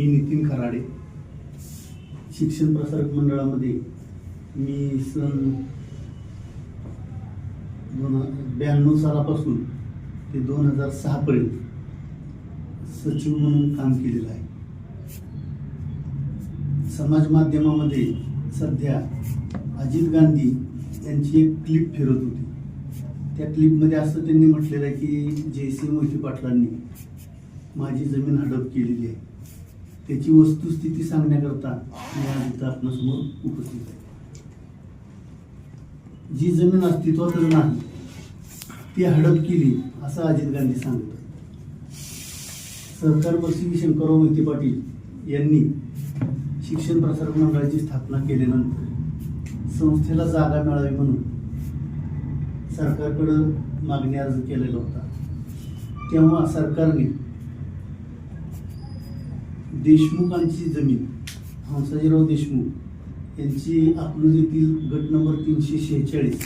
मी नितीन खराडे. शिक्षण प्रसारक मंडळामध्ये मी सन दोन ब्याण्णव सालापासून ते दोन हजार सहापर्यंत सचिव म्हणून काम केलेलं आहे. समाज माध्यमामध्ये सध्या अजित गांधी यांची एक क्लिप फिरत होती. त्या क्लिपमध्ये असं त्यांनी म्हटलेलं आहे की जे सी मोहिती पाटलांनी माझी जमीन हडप केलेली आहे. त्याची वस्तुस्थिती सांगण्याकरता मी आज इथं उपस्थित आहे. जी जमीन अस्तित्वातच नाही ती हडप केली असं अजित गांधी सांगत सरकार प्रसिद्धी शंकरराव मोहिते पाटील यांनी शिक्षण प्रसारक मंडळाची स्थापना केल्यानंतर संस्थेला जागा मिळावी म्हणून सरकारकडं मागणी अर्ज केलेला होता. तेव्हा सरकारने देशमुखांची जमीन हंसाजीराव देशमुख यांची अकलूज गट नंबर तीनशे शेहेचाळीस.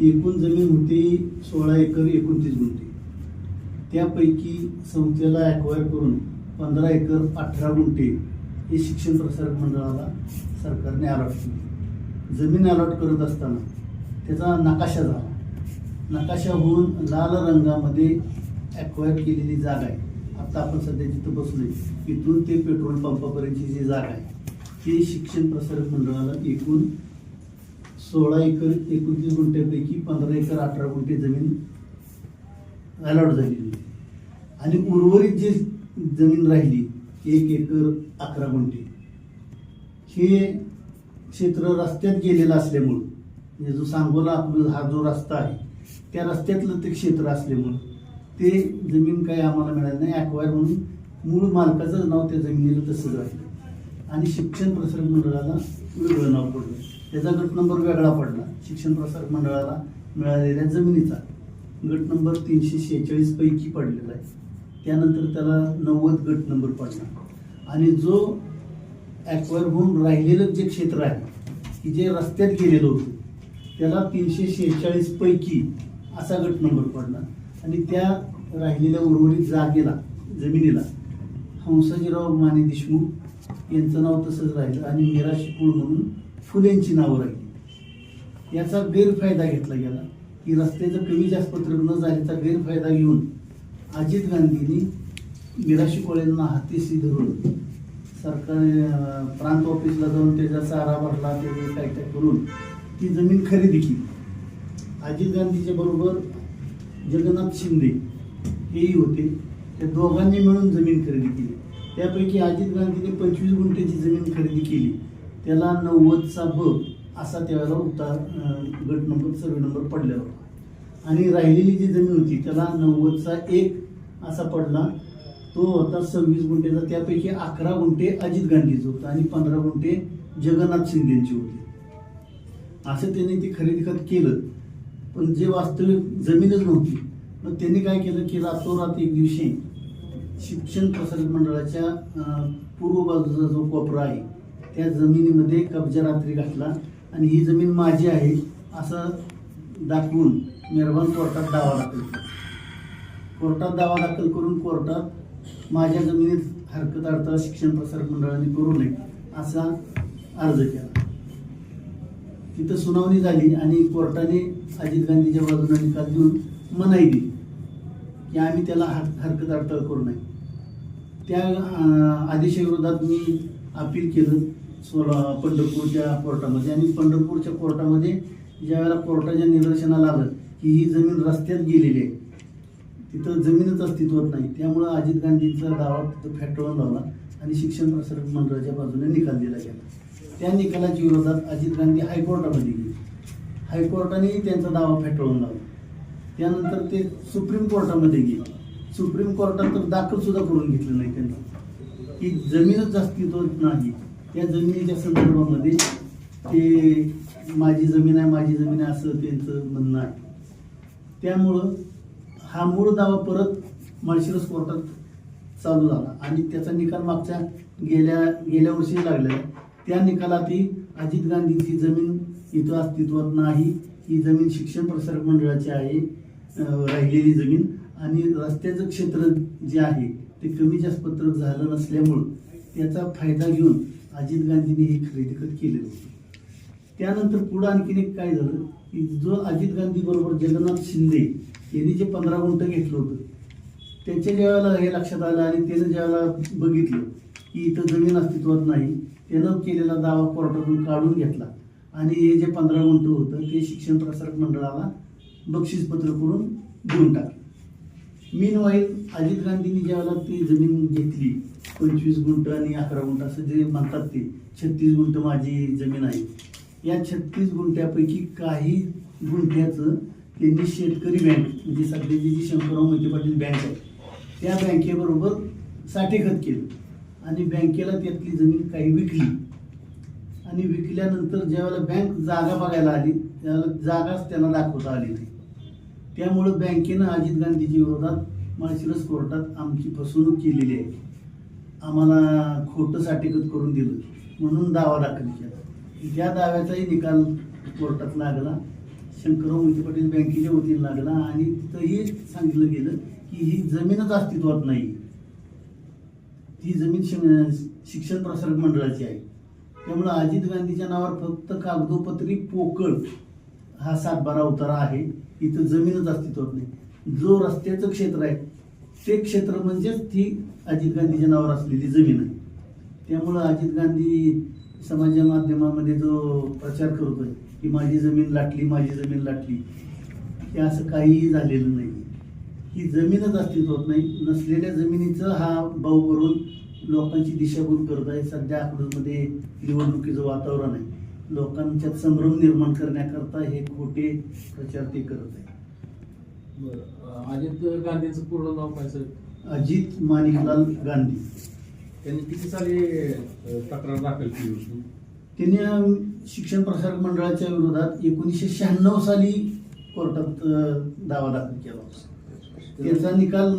एकूण जमीन होती सोळा एकर एकोणतीस गुंठे. त्यापैकी संस्थेला ॲक्वायर करून पंधरा एकर अठरा गुंठे हे शिक्षण प्रसारक मंडळाला सरकारने अलॉट केली. जमीन अलॉट करत असताना त्याचा नकाशा झाला. नकाशा होऊन लाल रंगामध्ये ॲक्वायर केलेली जागा आहे. आता आपण सध्या जिथं बसलोय इथून ते पेट्रोल पंपापर्यंतची जी जागा आहे ते शिक्षण प्रसारक मंडळाला एकूण सोळा एकर एकोणतीस गुंठ्यापैकी पंधरा एकर अठरा गुंठे जमीन अलॉट झालेली आणि उर्वरित जी जमीन राहिली एक एकर अकरा गुंठे हे क्षेत्र रस्त्यात गेलेलं असल्यामुळं म्हणजे जो सांगोला आपला हा जो रस्ता आहे त्या रस्त्यातलं ते क्षेत्र असल्यामुळं ते जमीन काही आम्हाला मिळाली नाही ॲक्वायर म्हणून मूळ मालकाचं नाव त्या जमिनीला तसंच राहिलं. आणि शिक्षण प्रसारक मंडळाला वेगळं नाव पडलं. त्याचा गट नंबर वेगळा पडला. शिक्षण प्रसारक मंडळाला मिळालेल्या जमिनीचा गट नंबर तीनशे शेहेचाळीस पैकी पडलेला आहे. त्यानंतर त्याला नव्वद गट नंबर पडला. आणि जो ॲक्वायर होऊन राहिलेलं जे क्षेत्र आहे की जे रस्त्यात गेलेलं होतं त्याला तीनशे शेहेचाळीस पैकी असा गट नंबर पडला. आणि त्या राहिलेल्या उर्वरित जागेला जमिनीला हंसाजीराव माने देशमुख यांचं नाव तसंच राहिलं आणि मीरा शिपूळ म्हणून फुलेंची नावं राहिली. याचा गैरफायदा घेतला गेला. की रस्त्याचं कमी जास्त पत्रक न झाल्याचा गैरफायदा घेऊन अजित गांधींनी मीरा शिकोळेंना हातीशी धरून सरकार प्रांत ऑफिसला जाऊन त्याचा सारा भरला ते काय काय करून ती जमीन खरेदी केली. अजित गांधीच्या बरोबर जगन्नाथ शिंदे हेही होते. त्या दोघांनी मिळून जमीन खरेदी केली. त्यापैकी अजित गांधीने पंचवीस गुंठ्याची जमीन खरेदी केली. त्याला नव्वदचा ब असा त्यावेळेला उतार गट नंबर सर्वे नंबर पडलेला होता. आणि राहिलेली जी जमीन होती त्याला नव्वदचा एक असा पडला. तो होता सव्वीस गुंठेचा त्यापैकी अकरा गुंठे अजित गांधीचे होतं आणि पंधरा गुंठे जगन्नाथ शिंदेची होती. असं त्यांनी ती खरेदी खत केलं. पण जे वास्तविक जमीनच नव्हती मग त्यांनी काय केलं की रातोरात एक दिवशी शिक्षण प्रसारक मंडळाच्या पूर्व बाजूचा जो कोपरा आहे त्या जमिनीमध्ये कब्जा रात्री घातला आणि ही जमीन माझी आहे असं दाखवून मेहरबान कोर्टात दावा दाखल केला. कोर्टात दावा दाखल करून कोर्टात माझ्या जमिनीत हरकत अडथळा शिक्षण प्रसारक मंडळाने करू नये असा अर्ज केला. तिथं सुनावणी झाली आणि कोर्टाने अजित गांधीच्या बाजूने निकाल देऊन मनाई दिली की आम्ही त्याला हर हरकत अडथळा करू नये. त्या आदेशाविरोधात मी अपील केलं सोला पंढरपूरच्या कोर्टामध्ये. आणि पंढरपूरच्या कोर्टामध्ये ज्या वेळेला कोर्टाच्या निदर्शनाला आलं की ही जमीन रस्त्यात गेलेली आहे तिथं जमीनच अस्तित्वात नाही. त्यामुळं अजित गांधींचा दावा तिथं फॅटळून लावला आणि शिक्षण प्रसारक मंडळाच्या बाजूने निकाल दिला गेला. त्या निकालाच्या विरोधात अजित गांधी हायकोर्टामध्ये गेले. हायकोर्टानेही त्यांचा दावा फेटाळून लावला. त्यानंतर ते सुप्रीम कोर्टामध्ये गेले. सुप्रीम कोर्टात तर दाखलसुद्धा करून घेतलं नाही त्यांना. की जमीनच अस्तित्वात नाही. त्या जमिनीच्या संदर्भामध्ये ते माझी जमीन आहे माझी जमीन आहे असं त्यांचं म्हणणं आहे. त्यामुळं हा मूळ दावा परत माळशिरस कोर्टात चालू झाला. आणि त्याचा निकाल मागच्या गेल्या गेल्या वर्षी लागलेला त्या निकालातही अजित गांधीची जमीन इथं अस्तित्वात नाही. ही जमीन शिक्षण प्रसारक मंडळाची आहे राहिलेली जमीन. आणि रस्त्याचं क्षेत्र जे आहे ते कमी जास्त पत्रक झालं नसल्यामुळं त्याचा फायदा घेऊन अजित गांधींनी हे खरेदी खत केलेलं होतं. त्यानंतर पुढं आणखीन एक काय झालं की जो अजित गांधी बरोबर जगन्नाथ शिंदे यांनी जे पंधरा गुंठं घेतलं होतं त्यांच्या ज्यावेळेला हे लक्षात आलं आणि त्यानं ज्यावेळेला बघितलं की इथं जमीन अस्तित्वात नाही त्यानं केलेला दावा कोर्टातून काढून घेतला. आणि हे जे पंधरा गुंठ होतं ते शिक्षण प्रसारक मंडळाला बक्षीसपत्र करून देऊन टाकलं. मीन वाईल अजित गांधींनी ज्यावेळेला ती जमीन घेतली पंचवीस गुंठ आणि अकरा गुंठ असं जे म्हणतात ते छत्तीस गुंठ माझी जमीन आहे. या छत्तीस गुंठ्यापैकी काही गुंठ्याचं त्यांनी शेतकरी बँक म्हणजे सध्याची जी शंकरराव मोहिते पाटील बँक आहे त्या बँकेबरोबर साठेखत केलं. आणि बँकेला त्यातली जमीन काही विकली. आणि विकल्यानंतर ज्यावेळेला बँक जागा बघायला आली त्यावेळेला जागाच त्यांना दाखवता आली नाही. त्यामुळं बँकेनं अजित गांधीच्या विरोधात माळशिरस कोर्टात आमची फसवणूक केलेली आहे. आम्हाला खोटं साठेकत करून दिलं. म्हणून दावा दाखल केला. या दाव्याचाही निकाल कोर्टात लागला. शंकरराव मोहिते पाटील बँकेच्या वतीने लागला. आणि तिथंही सांगितलं गेलं की ही जमीनच अस्तित्वात नाही. ती जमीन शिक्षण प्रसारक मंडळाची आहे. त्यामुळं अजित गांधीच्या नावावर फक्त कागदोपत्री पोकळ हा सातबारा उतारा आहे. इथं जमीनच अस्तित्वात नाही. जो रस्त्याचं क्षेत्र आहे ते क्षेत्र म्हणजेच ती अजित गांधीच्या नावावर असलेली जमीन आहे. त्यामुळं अजित गांधी समाज माध्यमामध्ये जो प्रचार करतोय की माझी जमीन लाटली माझी जमीन लाटली हे असं काहीही झालेलं नाही ही जमीनच अस्तित्वात नाही. नसलेल्या जमिनीचं हा भाव करून लोकांची दिशाभूल करत आहे. सध्या अकलूजमध्ये निवडणुकीचं वातावरण आहे. लोकांच्यात संभ्रम निर्माण करण्याकरता हे खोटे प्रचार ते करत आहे. बरं. अजित गांधींचं पूर्ण नाव काय सर? अजित माणिकलाल गांधी. त्यांनी किती साली तक्रार दाखल केली होती? त्यांनी शिक्षण प्रसारक मंडळाच्या विरोधात एकोणीसशे शहाण्णव साली कोर्टात दावा दाखल केला होता. त्याचा निकाल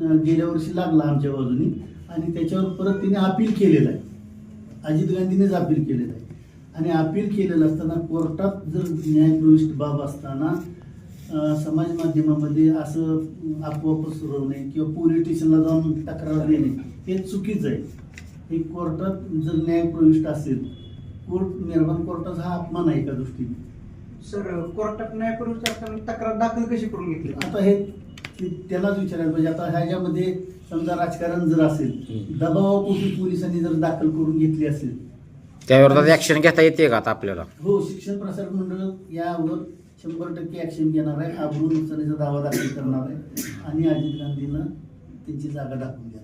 अं, गेल्या वर्षी लागला आमच्या बाजूनी आणि त्याच्यावर परत तिने अपील केलेलं आहे. अजित गांधीनेच अपील केलेलं आहे. आणि अपील केलेलं असताना कोर्टात जर न्यायप्रविष्ट बाब असताना अं, समाज माध्यमामध्ये असं अं, अफवा पसरवणे किंवा पोलीस स्टेशनला जाऊन तक्रार देणे हे चुकीचं आहे. हे कोर्टात जर न्यायप्रविष्ट असेल कोर्ट निर्माण कोर्टाचा हा अपमान आहे एका दृष्टीने. सर कोर्टात न्यायपूर्वीच असताना तक्रार दाखल कशी करून घेतली? आता हे ते- त्यालाच विचारायला पाहिजे. आता ह्याच्यामध्ये समजा राजकारण जर असेल. दबावापोटी पोलिसांनी जर दाखल करून घेतली असेल. त्याविरोधात ऍक्शन घेता येते का आता आपल्याला? हो शिक्षण प्रसारक मंडळ यावर शंभर टक्के ऍक्शन घेणार आहे. आबरू नुकसानीचा दावा दाखल करणार आहे. आणि अजित गांधींना त्यांची जागा दाखवून देणार.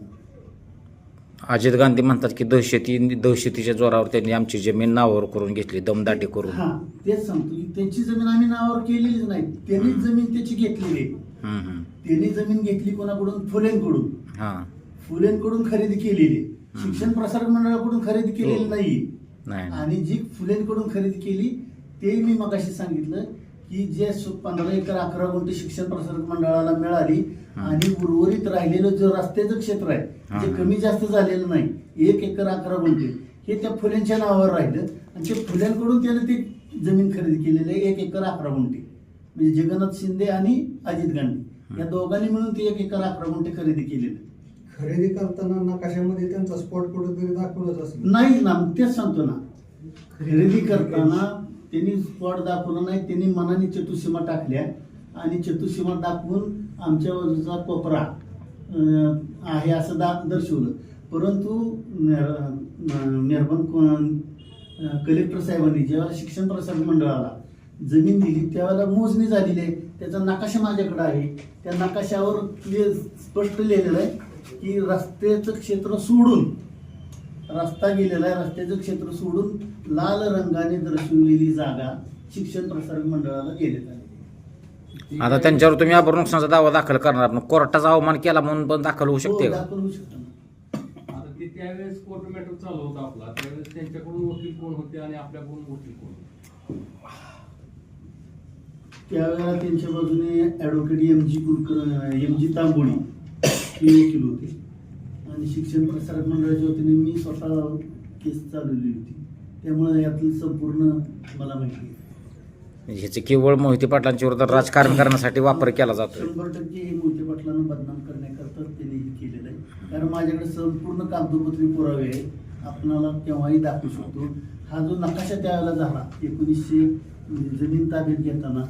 अजित गांधी म्हणतात की दहशती दहशतीच्या जोरावर त्यांनी आमची जमीन नावावर करून घेतली दमदाटी करून. हा तेच सांगतो की त्यांची जमीन आम्ही नावावर केलेलीच नाही. त्यांनीच जमीन त्याची घेतलेली आहे. हम्म, हम्म. त्यांनी जमीन घेतली कोणाकडून फुलेंकडून हा फुलेंकडून खरेदी केलेली. शिक्षण प्रसारक मंडळाकडून खरेदी केलेली हो. नाही नाही. आणि जी फुलेंकडून खरेदी केली ते मी मगाशी सांगितलं की जे पंधरा एकर अकरा गुंठे शिक्षण प्रसारक मंडळाला मिळाली. आणि उर्वरित राहिलेलं जे रस्त्याचं क्षेत्र आहे जे हा. कमी जास्त झालेलं नाही एक एकर अकरा गुंठे हे त्या फुलेंच्या नावावर राहिलं आणि ते फुल्यांकडून त्याने ती जमीन खरेदी केलेली आहे एक एकर अकरा गुंठे म्हणजे जगन्नाथ शिंदे आणि अजित गांधी या दोघांनी मिळून ते एक एकर अकरा गुंठे खरेदी केलेले आहे. खरेदी करताना नकाशामध्ये त्यांचा स्पॉट कुठेतरी दाखवलाच असेल. नाही ना तेच सांगतो ना. खरेदी करताना त्यांनी स्पॉट दाखवला नाही त्यांनी मनाने चतुसीमा टाकल्या आणि चतुसीमा दाखवून आमच्या बाजूचा कोपरा अं, आहे असं दा दर्शवलं. परंतु निर्बंध कलेक्टर साहेबांनी जेव्हा शिक्षण प्रसारक मंडळाला जमीन दिली त्यावेळेला मोजणी झालेली आहे. त्याचा नकाशा माझ्याकडे आहे. त्या नकाशावर क्लिअर स्पष्ट लिहिलेलं आहे की रस्त्याचं क्षेत्र सोडून रस्ता गेलेला आहे रस्त्याचं क्षेत्र सोडून लाल रंगाने दर्शवलेली जागा शिक्षण प्रसारक मंडळाला देण्यात आली आता त्यांच्यावर तुम्ही आबर नुकसानाचा दावा दाखल करणार पण कोर्टाचा अवमान केला म्हणून पण दाखल होऊ शकते हो, का दाखल होऊ शकतं ना. आता ते त्यावेळेस कोर्ट मॅटर चालू होता आपला. त्यावेळेस त्यांच्याकडून वकील कोण होते आणि आपल्याकडून वकील कोण होते? त्यावेळेला त्यांच्या बाजूने advocate M G Kulkar M G Tamboli हे वकील होते. आणि शिक्षण प्रसारक मंडळाच्या वतीने मी स्वतः केस चालवली होती. त्यामुळे यातलं संपूर्ण मला माहिती आहे. ह्याचे केवळ मोहिते पाटलांच्या विरोधात राजकारण करण्यासाठी वापर केला जातोय. शंभर टक्के हे मोठे पाटलांना बदनाम करण्याकरता त्यांनी हे केलेलं आहे. कारण माझ्याकडे संपूर्ण कागदोपत्री पुरावे आहे आपणाला केव्हाही दाखवू शकतो. हा जो नकाशा त्यावेळेला झाला एकोणीसशे म्हणजे जमीन ताब्यात घेताना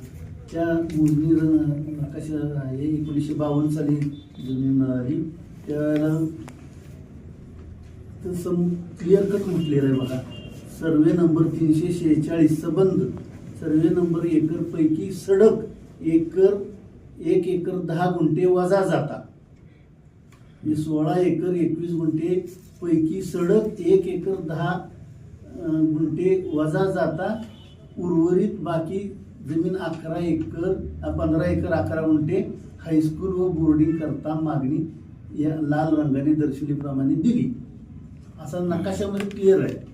त्या मोजणी र- नकाशा आहे एकोणीसशे बावन्न साली जमीन मिळाली त्यावेळेला तर सम क्लिअर कट म्हटलेलं आहे बघा. सर्वे नंबर तीनशे शेहेचाळीस संबंध. सर्वे नंबर एकरपैकी सडक एकर एक एकर दहा गुंठे वजा जाता. म्हणजे सोळा एकर एकवीस गुंठे पैकी सडक एक एकर दहा गुंठे वजा जाता. उर्वरित बाकी जमीन अकरा एकर पंधरा एकर अकरा गुंठे हायस्कूल व बोर्डिंग करता मागणी या लाल रंगाने दर्शवलीप्रमाणे दिली. असा नकाशामध्ये क्लिअर आहे.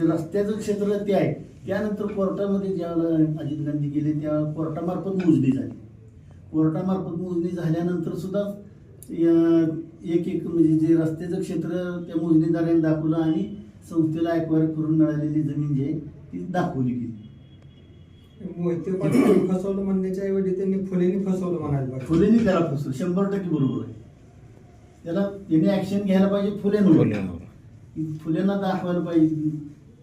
रस्त्याचं क्षेत्र ते आहे. त्यानंतर कोर्टामध्ये ज्यावेळेला अजित गांधी गेले त्या कोर्टामार्फत मोजणी झाली. कोर्टामार्फत मोजणी झाल्यानंतर सुद्धा या- एक एक म्हणजे जे रस्त्याचं क्षेत्र त्या मोजणीदाराने दाखवलं आणि संस्थेला ॲक्वायर करून मिळालेली जमीन जी आहे ती दाखवली गेली. मोहिते पाटील फसवलं म्हणण्याच्या ऐवजी त्यांनी फुलेनी फसवलं म्हणायला पाहिजे. फुलेनी त्याला फसवलं. शंभर टक्के बरोबर आहे. त्याला त्याने ऍक्शन घ्यायला पाहिजे. की फुलेंना दाखवायला पाहिजे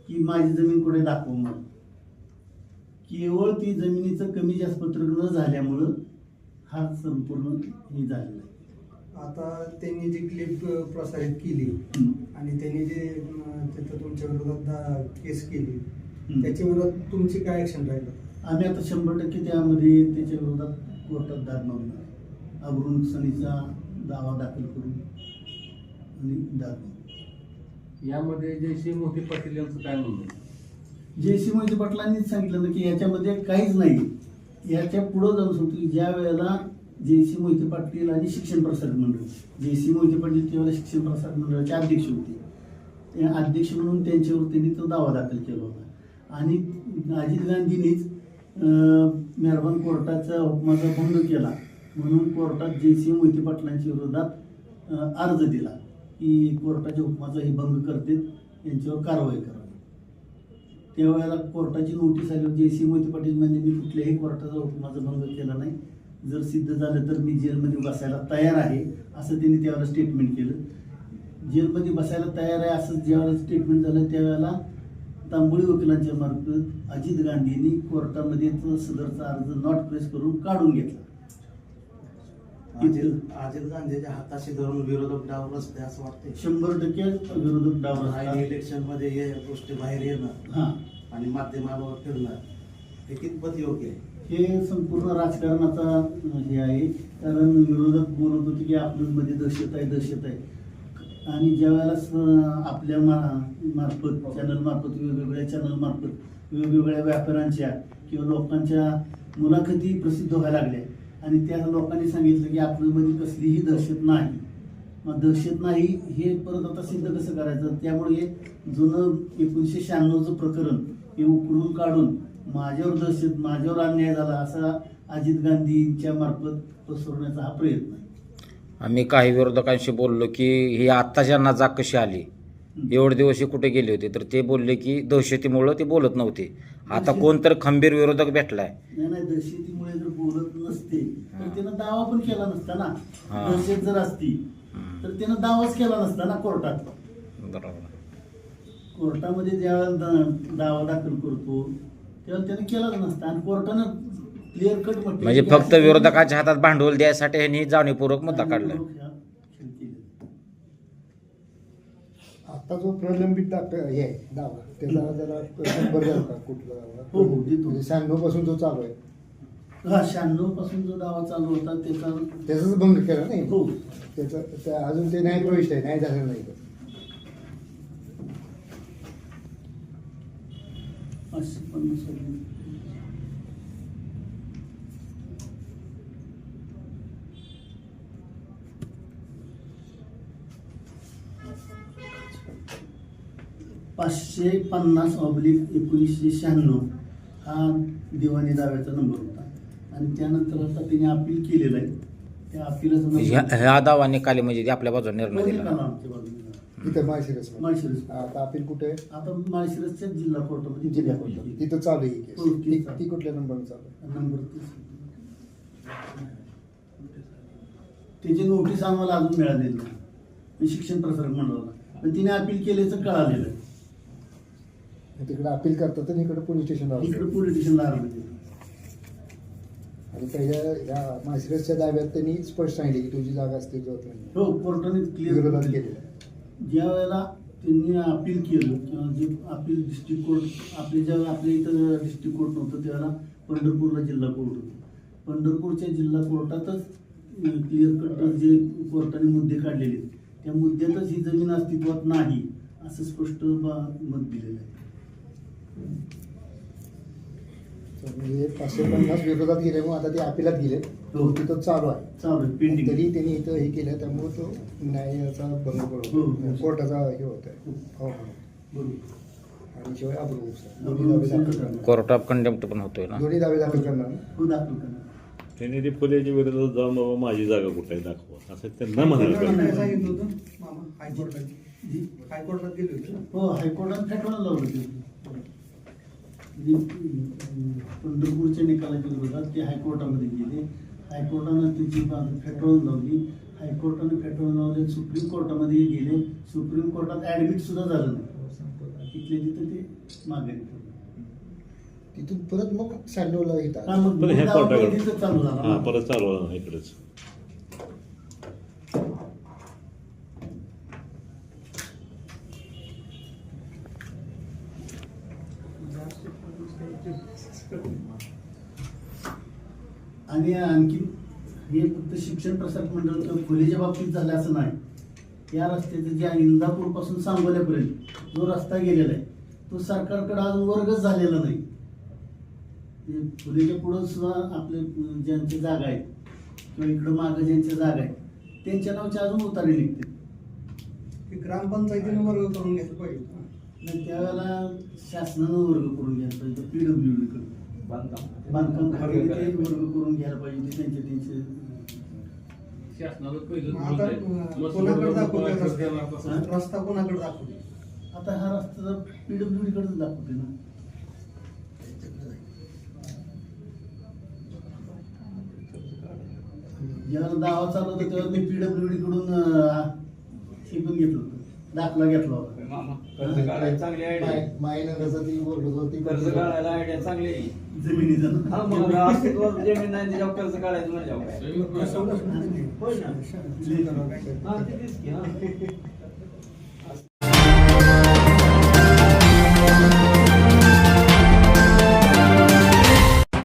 की माझी जमीन कुठे दाखव मग केवळ ती जमिनीचं कमी जास्त पत्रक न झाल्यामुळं हा संपूर्ण हे झालेला आहे. आता त्यांनी जी क्लिप प्रसारित केली. आणि त्यांनी जे तिथं तुमच्या विरोधात केस केली. त्याच्या विरोधात तुमची काय ऍक्शन राहील? आम्ही आता शंभर टक्के त्यामध्ये त्याच्या विरोधात कोर्टात दाद मागणार अब्रू नुकसानीचा दावा दाखल करून आणि दाद. यामध्ये जयश्री मोहिते पाटील यांचं काय म्हणणं? जयसी मोहिते पाटलांनीच सांगितलं ना की याच्यामध्ये काहीच नाही याच्या पुढं जाऊन सांगतो की ज्या वेळेला जयसी मोहिते पाटील आणि शिक्षण प्रसारक मंडळ जयसी मोहिते पाटील त्यावेळेला शिक्षण प्रसारक मंडळाचे अध्यक्ष होते अध्यक्ष म्हणून त्यांच्यावर त्यांनी तो दावा दाखल केला होता आणि अजित गांधींनीच मेहरबान कोर्टाचा हुकमाचा भंग केला. म्हणून कोर्टात जयसी मोहिते पाटलांच्या विरोधात अर्ज दिला. की कोर्टाच्या हुकमाचा हे भंग करते यांच्यावर कारवाई करावी. त्यावेळेला कोर्टाची नोटीस आली जे सी मोहिते पाटील म्हणजे मी कुठल्याही कोर्टाचा हुकमाचा भंग केला नाही. जर सिद्ध झालं तर मी जेलमध्ये बसायला तयार आहे असं त्यांनी त्यावेळेला स्टेटमेंट केलं. जेलमध्ये बसायला तयार आहे असं ज्यावेळेला स्टेटमेंट झालं त्यावेळेला तांबोळी वकिलांच्या मार्फत अजित गांधींनी कोर्टामध्ये तो सदरचा अर्ज नॉट प्रेस करून काढून घेतला. अजित अजित गांधीच्या हाताशी धरून विरोधक डाव रस्ते असं वाटते शंभर टक्के विरोधक डाव आणि इलेक्शनमध्ये हे गोष्टी बाहेर येणं हां. आणि माध्यमावर फिरणं हे कितपत योग्य आहे? हे संपूर्ण राजकारणाचा हे आहे. कारण विरोधक बोलत होते की आपल्यामध्ये दहशत आहे दहशत आहे. आणि ज्यावेळेला स- आपल्या मा मार्फत चॅनल मार्फत वेगवेगळ्या चॅनल मार्फत वेगवेगळ्या व्यापाऱ्यांच्या किंवा लोकांच्या मुलाखती प्रसिद्ध व्हायला लागल्या. आणि त्या लोकांनी सांगितलं की आपल्यामध्ये कसलीही दहशत नाही. मग दहशत नाही हे परत आता सिद्ध कसं करायचं? त्यामुळे हे जुनं एकोणीसशे शहाण्णवचं प्रकरण हे उकडून काढून माझ्यावर दहशत माझ्यावर अन्याय झाला असा अजित गांधींच्या मार्फत पसरवण्याचा हा प्रयत्न आहे. आम्ही काही विरोधकांशी बोललो की ही आत्ताच्या जाग कशी आली? एवढे दिवस हे कुठे गेले होते? तर ते बोलले की दहशतीमुळं ते बोलत नव्हते. आता कोण तर खंबीर विरोधक भेटलाय. नाही नाही दहशतीमुळे जर बोलत नसते तर त्यानं दावा पण केला नसता ना. हा. दहशत जर असती हम्म. तर त्यानं दावाच केला नसता ना कोर्टात. बरोबर. कोर्टामध्ये ज्यावेळेला दा- दावा दाखल करतो तेव्हा त्यानं केलाच नसता. आणि कोर्टानं क्लिअर कट म्हणजे की फक्त विरोधकांच्या हातात भांडवल द्यायसाठी यांनी जाणीवपूर्वक मुद्दा केले. आता जो प्रलंबित दाख हे आहे दावा त्याला जरा नंबर द्याल का कुठला दावा? हो, हो, देतो. म्हणजे शहाण्णवपासून जो चालू आहे. हा शहाण्णवपासून जो दावा चालू होता त्याचा त्याचाच भंग केला नाही? हो. त्याचं त्या अजून ते न्याय प्रविष्ट आहे न्याय झालेला नाही. पाचशे पन्नास रुपये. पाचशे पन्नास ऑब्लिक एकोणीसशे शहाण्णव हा दिवाणी दाव्याचा नंबर होता आणि त्यानंतर आता तिने अपील केलेलं आहे त्या अपिलाचा ह्या नंबर ह्या दावा निकाली म्हणजे ते आपल्या बाजूने निर्णय दोन्ही दिला काला आमच्या बाजूने इथं माळशिरस माळशिरस. आता अपील कुठे आहे आता माळशिरसच्या जिल्हा कोर्टामध्ये जिल्हा कोर्टात तिथं चालू आहे ही केस. हो, ती ती चालू. ती कुठल्या नंबर चालू आहे? नंबर तीस. त्याची नोटीस आम्हाला अजून मिळालेली नाही शिक्षण प्रसारक मंडळाला पण तिने अपील केल्याचं कळालेलं आहे. तिकडे अपील करतात आणि इकडे पोलीस स्टेशनला इकडे पोलीस स्टेशनला दिला आणि पहिल्या या मासिरसच्या दाव्यात त्यांनी स्पष्ट सांगितले की तुझी जागा असते जोत नाही हो कोर्टाने विरोधात क्लिअर केलेलं आहे. ज्या वेळेला त्यांनी अपील केलं किंवा जे अपील डिस्ट्रिक्ट कोर्ट आपले ज्यावेळेला आपल्या इथं डिस्ट्रिक्ट कोर्ट नव्हतं त्यावेळेला पंढरपूरला जिल्हा कोर्ट होतं. पंढरपूरच्या जिल्हा कोर्टातच क्लिअर कट जे कोर्टाने मुद्दे काढलेले त्या मुद्द्यातच ही जमीन अस्तित्वात नाही असं स्पष्ट बा- मत दिलेलं आहे. तर म्हणजे पाचशे पन्नास विरोधात गेल्यामुळे आता ते अपिलात गेले हो. तिथं चालू आहे. चालू आहे पेंडिंग तरी त्यांनी इथं हे केलं त्यामुळे तो न्यायाचा भंग हो. पडतो कोर्टाचा हे होत आहे हो बरोबर. आणि शिवाय अब्रू दोन्ही दावे दाखल करणार कोर्ट ऑफ कंडेम्प्ट पण होतोय ना? दोन्ही दावे दाखल करणार. हो दाखल करणार. त्यांनी ते फुलेच्या विरोधात जाऊन बाबा माझी जागा कुठे आहे दाखवा. असं त्यांना म्हणायला काय पाहिजे सांगितलं होतं. मामा हायकोर्टात जी हायकोर्टात गेले होते ना? हो हायकोर्टात लावलं ते पंढरपूरच्या निकालाच्या विरोधात ते हायकोर्टामध्ये गेले. हायकोर्टानं त्याची बाजू फेटाळून लावली. हायकोर्टाने फेटाळून लावले सुप्रीम कोर्टामध्ये गेले. सुप्रीम कोर्टात ऍडमिट सुद्धा झालं नाही. तिथले तिथं ते मागे तिथून परत मग शहाण्णवला येतात. हा, हा परत चालू झाला इकडेच. आणि आणखी हे फक्त शिक्षण प्रसारक मंडळ किंवा खोलीच्या बाबतीत झालं असं नाही. या रस्त्याचं जे इंदापूरपासून सांगोल्यापर्यंत जो रस्ता गेलेला आहे तो सरकारकडे अजून वर्गच झालेला नाही. ते खोलीच्या पुढं सुद्धा आपले ज्यांच्या जागा आहेत किंवा इकडं मागं ज्यांच्या जागा आहेत त्यांच्या नावचे अजून उतारे निघते. ते ग्रामपंचायतीने वर्ग करून घेतलं पाहिजे त्यावेळेला शासनानं वर्ग करून घ्यायला पाहिजे पीडब्ल्यू डी कडून बांधकाम. खात्याने ते वर्ग करून घ्यायला पाहिजे ते त्यांचे त्यांचे. शासनाला पहिलं आता, कोणाकडे रस्ता? रस्ता कोणाकडे दाखवतो आता हा रस्ता पीडब्ल्यू डी कडे दाखवते ना. ज्यावेळेला दावा चालू होता तेव्हा मी पीडब्ल्यू डी कडून अं, पण घेतलं होतं. दाखला घेतला होता. कर्ज काढायला चांगली आयडिया आहे. मायनगरचं ती बोलत होती कर्ज काढायला आयडिया चांगली आहे. जमिनीचा हा मग अस्तित्वात जमीन नाही त्याच्यावर कर्ज काढायचं म्हणजे हा, ते तेच की, हा.